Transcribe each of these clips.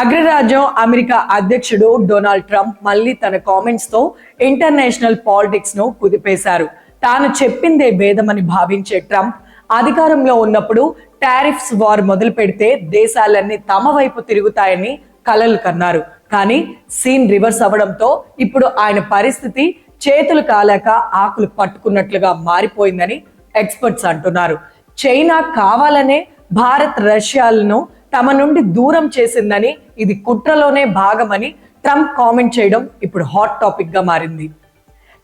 అగ్రరాజ్యం అమెరికా అధ్యక్షుడు Donald Trump మళ్ళీ తన కామెంట్స్తో ఇంటర్నేషనల్ పాలిటిక్స్ను కుదిపేశారు. తాను చెప్పిందే భేదమని భావించే ట్రంప్ అధికారంలో ఉన్నప్పుడు టారిఫ్స్ వార్ మొదలు పెడితే దేశాలన్నీ తమ వైపు తిరుగుతాయని కలలు కన్నారు. కానీ సీన్ రివర్స్ అవ్వడంతో ఇప్పుడు ఆయన పరిస్థితి చేతులు కాలేక ఆకులు పట్టుకున్నట్లుగా మారిపోయిందని ఎక్స్పర్ట్స్ అంటున్నారు. చైనా కావాలనే భారత్ రష్యాలను తమ నుండి దూరం చేసిందని ఇది కుట్రలోనే భాగమని ట్రంప్ కామెంట్ చేయడం ఇప్పుడు హాట్ టాపిక్గా మారింది.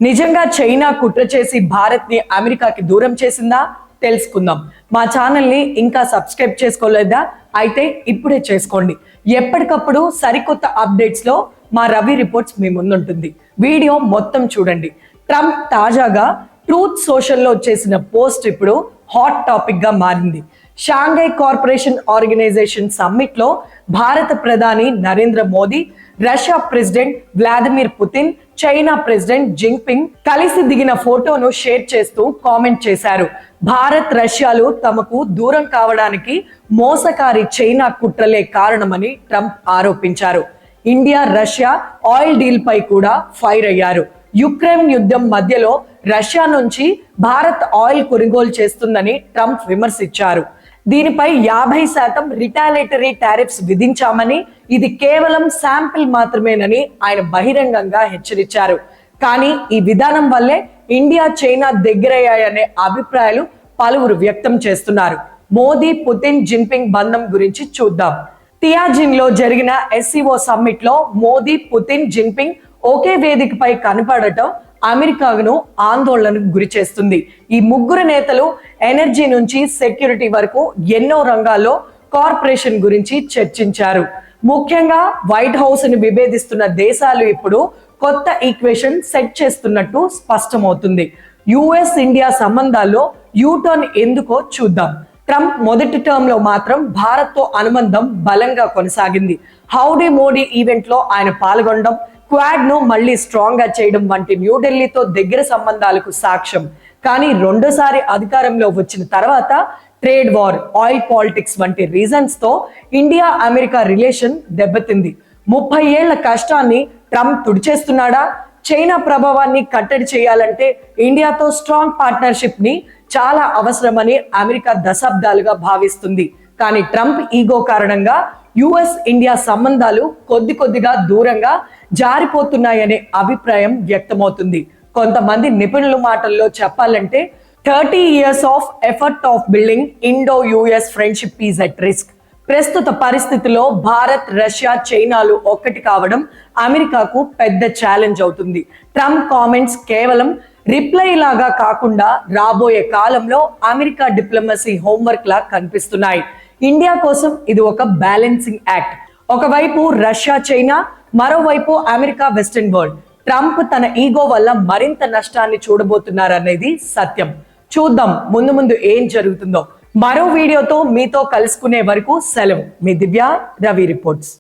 నిజంగా చైనా కుట్ర చేసి భారత్ని అమెరికాకి దూరం చేసిందా? తెలుసుకుందాం. మా ఛానల్ని ఇంకా సబ్స్క్రైబ్ చేసుకోలేదా? అయితే ఇప్పుడే చేసుకోండి. ఎప్పటికప్పుడు సరికొత్త అప్డేట్స్లో మా రవి రిపోర్ట్స్ మీ ముందుంటుంది. వీడియో మొత్తం చూడండి. ట్రంప్ తాజాగా ట్రూత్ సోషల్లో చేసిన పోస్ట్ ఇప్పుడు హాట్ టాపిక్గా మారింది. షాంఘై కార్పొరేషన్ ఆర్గనైజేషన్ సమ్మిట్లో భారత ప్రధాని Narendra Modi Russia president Vladimir Putin China president Jinping కలిసి దిగిన ఫోటోను షేర్ చేస్తూ కామెంట్ చేశారు. భారత్ రష్యాలు తమకు దూరం కావడానికి మోసకారి చైనా కుట్రలే కారణమని ట్రంప్ ఆరోపించారు. ఇండియా రష్యా ఆయిల్ డీల్ పై కూడా ఫైర్ అయ్యారు. యుక్రెయిన్ యుద్ధం మధ్యలో రష్యా నుంచి భారత్ ఆయిల్ కొనుగోలు చేస్తుందని ట్రంప్ విమర్శించారు. దీనిపై యాభై శాతం రిటాలేటరీ టారిఫ్స్ విధించామని ఇది కేవలం శాంపిల్ మాత్రమేనని ఆయన బహిరంగంగా హెచ్చరించారు. కానీ ఈ విధానం వల్లే ఇండియా చైనా దగ్గరయ్యాయనే అభిప్రాయాలు పలువురు వ్యక్తం చేస్తున్నారు. మోదీ పుతిన్ జిన్పింగ్ బంధం గురించి చూద్దాం. టియాజిన్లో జరిగిన ఎస్సీఓ సమ్మిట్లో మోదీ పుతిన్ జిన్పింగ్ ఒకే వేదికపై కనపడటం అమెరికాను ఆందోళనకు గురి చేస్తుంది. ఈ ముగ్గురు నేతలు ఎనర్జీ నుంచి సెక్యూరిటీ వరకు ఎన్నో రంగాల్లో కార్పొరేషన్ గురించి చర్చించారు. ముఖ్యంగా వైట్ హౌస్ని విభేదిస్తున్న దేశాలు ఇప్పుడు కొత్త ఈక్వేషన్ సెట్ చేస్తున్నట్టు స్పష్టమవుతుంది. యుఎస్ ఇండియా సంబంధాల్లో యూటర్న్ ఎందుకో చూద్దాం. ట్రంప్ మొదటి టర్మ్లో మాత్రం భారత్తో అనుబంధం బలంగా కొనసాగింది. హౌడీ మోడీ ఈవెంట్లో ఆయన పాల్గొనడం క్వాడ్ను మళ్ళీ స్ట్రాంగ్గా చేయడం వంటి న్యూఢిల్లీతో దగ్గర సంబంధాలకు సాక్ష్యం. కానీ రెండోసారి అధికారంలో వచ్చిన తర్వాత ట్రేడ్ వార్ ఆయిల్ పాలిటిక్స్ వంటి రీజన్స్తో ఇండియా అమెరికా రిలేషన్ దెబ్బతింది. ముప్పై ఏళ్ళ కష్టాన్ని ట్రంప్ తుడిచేస్తున్నాడా? చైనా ప్రభావాన్ని కట్టడి చేయాలంటే ఇండియాతో స్ట్రాంగ్ పార్ట్నర్షిప్ని చాలా అవసరమని అమెరికా దశాబ్దాలుగా భావిస్తుంది. కానీ ట్రంప్ ఈగో కారణంగా యుఎస్ ఇండియా సంబంధాలు కొద్ది కొద్దిగా దూరంగా జారిపోతున్నాయనే అభిప్రాయం వ్యక్తమవుతుంది. కొంతమంది నిపుణుల మాటల్లో చెప్పాలంటే thirty years of effort of building Indo US friendship is at risk. ప్రస్తుత పరిస్థితిలో భారత్ రష్యా చైనాలు ఒక్కటి కావడం అమెరికాకు పెద్ద ఛాలెంజ్ అవుతుంది. ట్రంప్ కామెంట్స్ కేవలం రిప్లై లాగా కాకుండా రాబోయే కాలంలో అమెరికా డిప్లొమసీ హోంవర్క్ లా కనిపిస్తున్నాయి. ఇండియా కోసం ఇది ఒక బ్యాలెన్సింగ్ యాక్ట్. ఒకవైపు రష్యా చైనా మరోవైపు అమెరికా వెస్టర్న్ వరల్డ్. ట్రంప్ తన ఈగో వల్ల మరింత నష్టాన్ని చూడబోతున్నారనేది సత్యం. చూద్దాం ముందు ముందు ఏం జరుగుతుందో. మరో వీడియోతో మీతో కలుసుకునే వరకు సెలవు. మీ దివ్య రవి రిపోర్ట్స్.